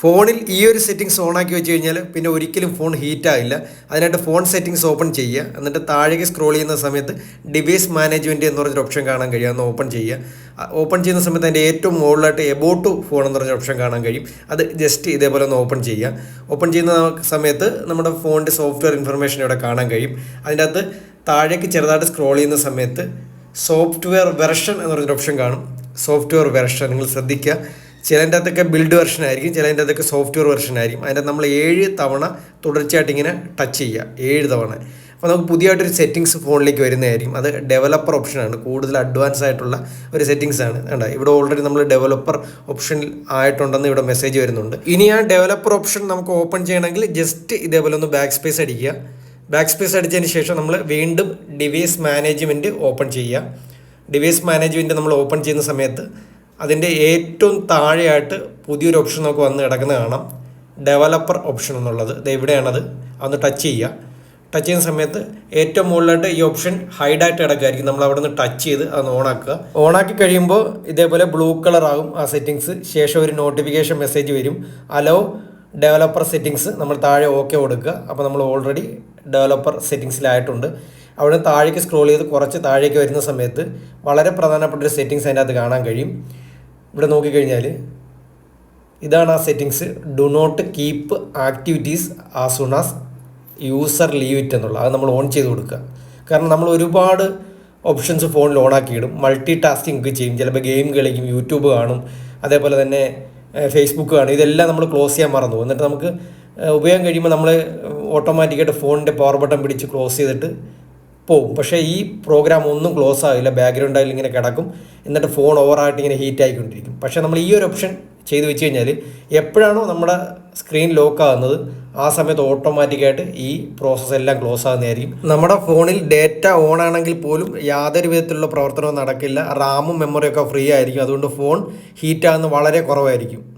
ഫോണിൽ ഈ ഒരു സെറ്റിങ്സ് ഓൺ ആക്കി വെച്ച് കഴിഞ്ഞാൽ പിന്നെ ഒരിക്കലും ഫോൺ ഹീറ്റ് ആവില്ല. അതിനായിട്ട് ഫോൺ സെറ്റിങ്സ് ഓപ്പൺ ചെയ്യുക. എന്നിട്ട് താഴേക്ക് സ്ക്രോൾ ചെയ്യുന്ന സമയത്ത് ഡിവൈസ് മാനേജ്മെന്റ് എന്ന് പറഞ്ഞൊരു ഓപ്ഷൻ കാണാൻ കഴിയും. അന്ന് ഓപ്പൺ ചെയ്യുക. ഓപ്പൺ ചെയ്യുന്ന സമയത്ത് അതിന്റെ ഏറ്റവും മുകളിലായിട്ട് എബോട്ട് ഫോൺ എന്ന് പറഞ്ഞ ഓപ്ഷൻ കാണാൻ കഴിയും. അത് ജസ്റ്റ് ഇതേപോലെ ഒന്ന് ഓപ്പൺ ചെയ്യുക. ഓപ്പൺ ചെയ്യുന്ന സമയത്ത് നമ്മുടെ ഫോണിന്റെ സോഫ്റ്റ്വെയർ ഇൻഫർമേഷൻ ഇവിടെ കാണാൻ കഴിയും. അതിന്റെ അകത്ത് താഴേക്ക് ചെറുതായിട്ട് സ്ക്രോൾ ചെയ്യുന്ന സമയത്ത് സോഫ്റ്റ്വെയർ വെർഷൻ എന്ന് പറഞ്ഞൊരു ഓപ്ഷൻ കാണും. സോഫ്റ്റ്വെയർ വെർഷൻ നിങ്ങൾ ശ്രദ്ധിക്കുക. ചിലതിന്റെ അകത്തൊക്കെ ബിൽഡ് വെർഷൻ ആയിരിക്കും ചിലതിന്റെ അകത്തൊക്കെ സോഫ്റ്റ്വെയർ വെർഷൻ ആയിരിക്കും. അതിന്റെ നമ്മൾ ഏഴ് തവണ തുടർച്ചയായിട്ട് ഇങ്ങനെ ടച്ച് ചെയ്യുക. ഏഴ് തവണ. അപ്പോൾ നമുക്ക് പുതിയതായിട്ടൊരു സെറ്റിങ്സ് ഫോണിലേക്ക് വരുന്നതായിരിക്കും. അത് ഡെവലപ്പർ ഓപ്ഷനാണ് കൂടുതൽ അഡ്വാൻസ് ആയിട്ടുള്ള ഒരു സെറ്റിങ്സ് ആണ്. വേണ്ട ഇവിടെ ഓൾറെഡി നമ്മൾ ഡെവലപ്പർ ഓപ്ഷനിൽ ആയിട്ടുണ്ടെന്ന് ഇവിടെ മെസ്സേജ് വരുന്നുണ്ട്. ഇനി ആ ഡെവലപ്പർ ഓപ്ഷൻ നമുക്ക് ഓപ്പൺ ചെയ്യണമെങ്കിൽ ജസ്റ്റ് ഇതേപോലെ ഒന്ന് ബാക്ക് സ്പേസ് അടിക്കുക. ബാക്ക് സ്പേസ് അടിച്ചതിന് ശേഷം നമ്മൾ വീണ്ടും ഡിവൈസ് മാനേജ്മെന്റ് ഓപ്പൺ ചെയ്യുക. ഡിവൈസ് മാനേജ്മെന്റ് നമ്മൾ ഓപ്പൺ ചെയ്യുന്ന സമയത്ത് അതിന്റെ ഏറ്റവും താഴെയായിട്ട് പുതിയൊരു ഓപ്ഷൻ നമുക്ക് വന്ന് കിടക്കുന്നത് കാണാം. ഡെവലപ്പർ ഓപ്ഷൻ എന്നുള്ളത്. ഇത് എവിടെയാണത് അതൊന്ന് ടച്ച് ചെയ്യുക. ടച്ച് ചെയ്യുന്ന സമയത്ത് ഏറ്റവും മുകളിലായിട്ട് ഈ ഓപ്ഷൻ ഹൈഡായിട്ട് കിടക്കുമായിരിക്കും നമ്മൾ അവിടെ നിന്ന് ടച്ച് ചെയ്ത് അത് ഓണാക്കുക ഓണാക്കി കഴിയുമ്പോൾ ഇതേപോലെ ബ്ലൂ കളർ ആകും. ആ സെറ്റിങ്സ് ശേഷം ഒരു നോട്ടിഫിക്കേഷൻ മെസ്സേജ് വരും. അലോ ഡെവലപ്പർ സെറ്റിങ്സ് നമ്മൾ താഴെ ഓക്കെ കൊടുക്കുക. അപ്പോൾ നമ്മൾ ഓൾറെഡി ഡെവലപ്പർ സെറ്റിങ്സിലായിട്ടുണ്ട് അവിടെ താഴേക്ക് സ്ക്രോൾ ചെയ്ത് കുറച്ച് താഴേക്ക് വരുന്ന സമയത്ത് വളരെ പ്രധാനപ്പെട്ട ഒരു സെറ്റിങ്സ് അതിന്റെ അകത്ത് കാണാൻ കഴിയും. ഇവിടെ നോക്കിക്കഴിഞ്ഞാൽ ഇതാണ് ആ settings do not keep activities as as user leave it എന്നുള്ള അത് നമ്മൾ ഓൺ ചെയ്ത് കൊടുക്കുക. കാരണം നമ്മൾ ഒരുപാട് ഓപ്ഷൻസ് ഫോണിൽ ഓണാക്കിയിടും മൾട്ടി ടാസ്കിങ് ഒക്കെ ചെയ്യും. ചിലപ്പോൾ ഗെയിം കളിക്കും യൂട്യൂബ് കാണും. അതേപോലെ തന്നെ ഫേസ്ബുക്ക് കാണും. ഇതെല്ലാം നമ്മൾ ക്ലോസ് ചെയ്യാൻ മറന്നു എന്നിട്ട് നമുക്ക് ഉപയോഗം കഴിയുമ്പോൾ നമ്മൾ ഓട്ടോമാറ്റിക്കായിട്ട് ഫോണിന്റെ പവർ ബട്ടൺ പിടിച്ച് ക്ലോസ് ചെയ്തിട്ട് പോകും. പക്ഷേ ഈ പ്രോഗ്രാം ഒന്നും ക്ലോസ് ആകില്ല ആയാലും ഇങ്ങനെ കിടക്കും. എന്നിട്ട് ഫോൺ ഓവറായിട്ട് ഇങ്ങനെ ഹീറ്റ് ആയിക്കൊണ്ടിരിക്കും. പക്ഷേ നമ്മൾ ഈ ഒരു ഓപ്ഷൻ ചെയ്ത് വെച്ച് കഴിഞ്ഞാൽ എപ്പോഴാണോ നമ്മുടെ സ്ക്രീൻ ലോക്ക് ആകുന്നത് ആ സമയത്ത് ഓട്ടോമാറ്റിക്കായിട്ട് ഈ പ്രോസസ്സ് എല്ലാം ക്ലോസ് ആകുന്നതായിരിക്കും നമ്മുടെ ഫോണിൽ ഡേറ്റ ഓൺ ആണെങ്കിൽ പോലും യാതൊരു വിധത്തിലുള്ള പ്രവർത്തനവും നടക്കില്ല. റാമും മെമ്മറിയൊക്കെ ഫ്രീ ആയിരിക്കും. അതുകൊണ്ട് ഫോൺ ഹീറ്റ് ആകുന്നത് വളരെ കുറവായിരിക്കും.